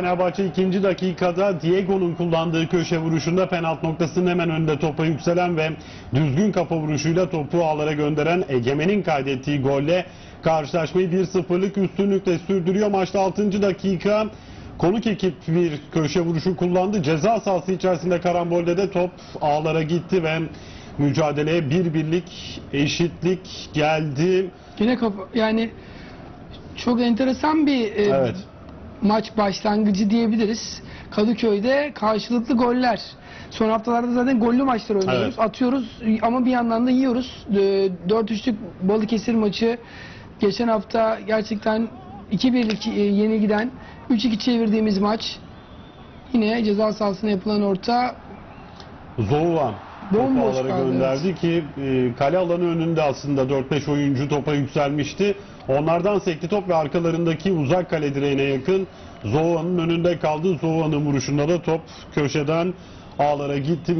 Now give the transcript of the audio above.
Fenerbahçe ikinci dakikada Diego'nun kullandığı köşe vuruşunda penaltı noktasının hemen önünde topa yükselen ve düzgün kafa vuruşuyla topu ağlara gönderen Egemen'in kaydettiği golle karşılaşmayı 1-0'lık üstünlükle sürdürüyor. Maçta 6. dakika konuk ekip bir köşe vuruşu kullandı. Ceza sahası içerisinde karambolde de top ağlara gitti ve mücadeleye bir birlik eşitlik geldi. Yine kapı yani çok enteresan bir e, Evet. Maç başlangıcı diyebiliriz. Kadıköy'de karşılıklı goller. Son haftalarda zaten gollü maçlar oynuyoruz. Evet. Atıyoruz ama bir yandan da yiyoruz. E, 4-3'lük Balıkesir maçı geçen hafta gerçekten 2-1'lik e, yenilgiden 3-2 çevirdiğimiz maç. Yine ceza sahasına yapılan orta Zouan Bomboş kaldı, gönderdi ki e, kale alanı önünde aslında 4-5 oyuncu topa yükselmişti. Onlardan sekti top ve arkalarındaki uzak kale direğine yakın Zouan'ın önünde kaldı. Zouan'ın vuruşunda da top köşeden ağlara gitti.